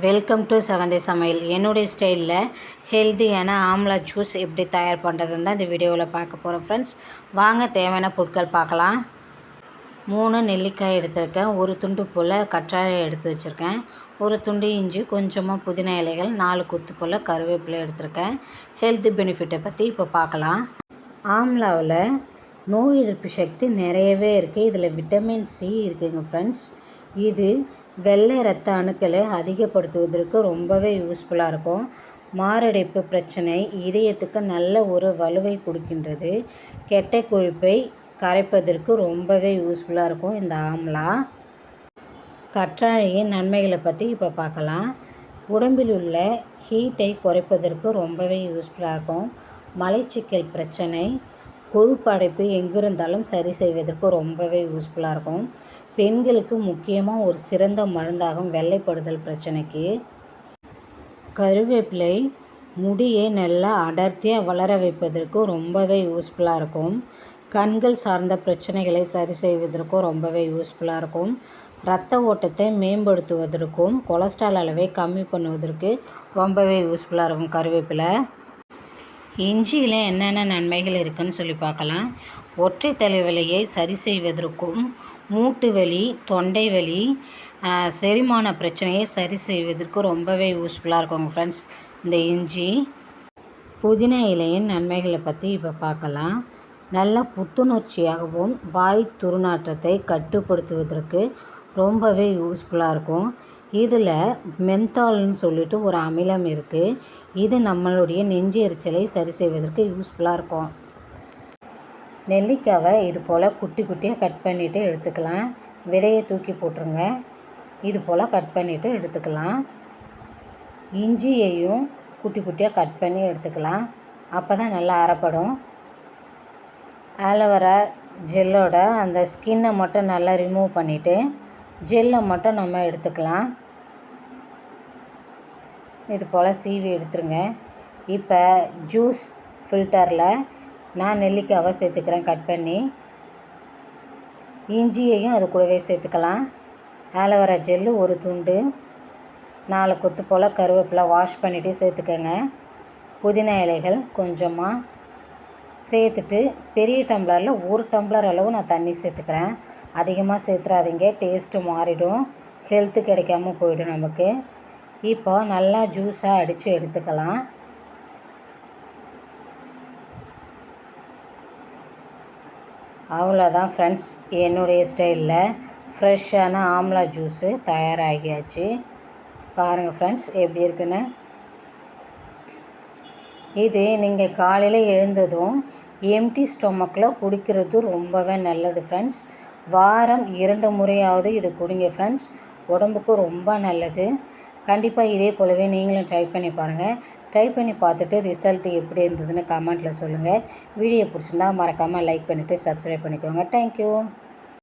Welcome to சகந்தி சமையல் என்னுடைய ஸ்டைலில் ஹெல்த்தியான ஆம்லா ஜூஸ் எப்படி தயார் பண்ணுறதுன்னு தான் இந்த வீடியோவில் பார்க்க போகிறோம் ஃப்ரெண்ட்ஸ் வாங்க தேவையான பொருட்கள் பார்க்கலாம். மூணு நெல்லிக்காய் எடுத்திருக்கேன். ஒரு துண்டு போல் கற்றாழை எடுத்து வச்சுருக்கேன். ஒரு துண்டு இஞ்சி கொஞ்சமாக புதினா இலைகள் நாலு குத்து போல் கருவேப்பிலை எடுத்திருக்கேன். ஹெல்த் பெனிஃபிட்டை பற்றி இப்போ பார்க்கலாம். ஆம்லாவில் நோய் எதிர்ப்பு சக்தி நிறையவே இருக்குது இதில் விட்டமின் சி இருக்குதுங்க ஃப்ரெண்ட்ஸ் இது வெள்ளை ரத்த அணுக்களை அதிகப்படுத்துவதற்கு ரொம்பவே யூஸ்ஃபுல்லாக இருக்கும். மாரடைப்பு பிரச்சனை இதயத்துக்கு நல்ல ஒரு வலுவை கொடுக்கின்றது. கெட்ட கொழுப்பை கரைப்பதற்கு ரொம்பவே யூஸ்ஃபுல்லாக இருக்கும் இந்த ஆம்லா. கற்றாழையின் நன்மைகளை பற்றி இப்போ பார்க்கலாம் உடம்பில் உள்ள ஹீட்டை குறைப்பதற்கு ரொம்பவே யூஸ்ஃபுல்லாக இருக்கும். மலைச்சிக்கல் பிரச்சனை கொழுப்படைப்பு எங்கிருந்தாலும் சரி செய்வதற்கு ரொம்பவே யூஸ்ஃபுல்லாக இருக்கும். பெண்களுக்கு முக்கியமாக ஒரு சிறந்த மருந்தாகும் வெள்ளைப்படுதல் பிரச்சனைக்கு. கருவேப்பிலை முடியை நல்லா அடர்த்தியாக வளர வைப்பதற்கும் ரொம்பவே யூஸ்ஃபுல்லாக இருக்கும். கண்கள் சார்ந்த பிரச்சனைகளை சரி செய்வதற்கும் ரொம்பவே யூஸ்ஃபுல்லாக இருக்கும். இரத்த ஓட்டத்தை மேம்படுத்துவதற்கும் கொலஸ்ட்ரால் அளவை கம்மி பண்ணுவதற்கு ரொம்பவே யூஸ்ஃபுல்லாக இருக்கும் கருவேப்பிலை. இஞ்சியில் என்னென்ன நன்மைகள் இருக்குதுன்னு சொல்லி பார்க்கலாம். ஒற்றை தலைவலியை சரி செய்வதற்கும் மூட்டு வலி தொண்டை வலி செரிமான பிரச்சனையை சரி செய்வதற்கு ரொம்பவே யூஸ்ஃபுல்லாக இருக்குங்க ஃப்ரெண்ட்ஸ் இந்த இஞ்சி புதினா இலையின் நன்மைகளை பற்றி இப்போ பார்க்கலாம். நல்ல புத்துணர்ச்சியாகவும் வாய் துர்நாற்றத்தை கட்டுப்படுத்துவதற்கு ரொம்பவே யூஸ்ஃபுல்லாக இருக்கும். இதில் மென்தால்னு சொல்லிட்டு ஒரு அமிலம் இருக்குது இது நம்மளுடைய நெஞ்சு எரிச்சலை சரி செய்வதற்கு யூஸ்ஃபுல்லாக இருக்கும். நெல்லிக்காவை இது போல் குட்டி குட்டியாக கட் பண்ணிவிட்டு எடுத்துக்கலாம். விதையை தூக்கி போட்டுருங்க. இது போல் கட் பண்ணிவிட்டு எடுத்துக்கலாம். இஞ்சியையும் குட்டி குட்டியாக கட் பண்ணி எடுத்துக்கலாம். அப்போ தான் நல்லா அரைப்படும். ஆலோவேரா ஜெல்லோட அந்த ஸ்கின்னை மட்டும் நல்லா ரிமூவ் பண்ணிவிட்டு ஜெல்லை மட்டும் நம்ம எடுத்துக்கலாம். இது போல் சீவி எடுத்துருங்க. இப்போ ஜூஸ் ஃபில்டரில் நான் நெல்லிக்காவை சேர்த்துக்கிறேன் கட் பண்ணி. இஞ்சியையும் அது கூடவே சேர்த்துக்கலாம். ஆலோவேரா ஜெல்லு ஒரு துண்டு. நாலு கொத்து போல் கருவேப்பிலை வாஷ் பண்ணிவிட்டு சேர்த்துக்கோங்க. புதினா இலைகள் கொஞ்சமாக சேர்த்துட்டு பெரிய டம்ளரில் ஒரு டம்ளர் அளவு நான் தண்ணி சேர்த்துக்கிறேன். அதிகமாக சேர்த்துறாதீங்க டேஸ்ட்டு மாறிடும். ஹெல்த்து கிடைக்காம போயிடும் நமக்கு. இப்போ நல்லா ஜூஸாக அடித்து எடுத்துக்கலாம். அவ்வளோதான் ஃப்ரெண்ட்ஸ் என்னுடைய ஸ்டைலில் ஃப்ரெஷ்ஷான ஆம்லா ஜூஸு தயாராகியாச்சு. பாருங்கள் ஃப்ரெண்ட்ஸ் எப்படி இருக்குன்னு. இது நீங்கள் காலையில் எழுந்ததும் எம்டி ஸ்டொமக்கில் குடிக்கிறது ரொம்பவே நல்லது ஃப்ரெண்ட்ஸ் வாரம் இரண்டு முறையாவது இது குடிங்க ஃப்ரெண்ட்ஸ் உடம்புக்கு ரொம்ப நல்லது. கண்டிப்பாக இதே போலவே நீங்களும் ட்ரை பண்ணி பாருங்கள் ட்ரை பண்ணி பார்த்துட்டு ரிசல்ட் எப்படி இருந்ததுன்னு கமெண்ட்டில் சொல்லுங்கள் வீடியோ பிடிச்சிருந்தா மறக்காமல் லைக் பண்ணிவிட்டு சப்ஸ்கிரைப் பண்ணிக்கோங்க. தேங்க்யூ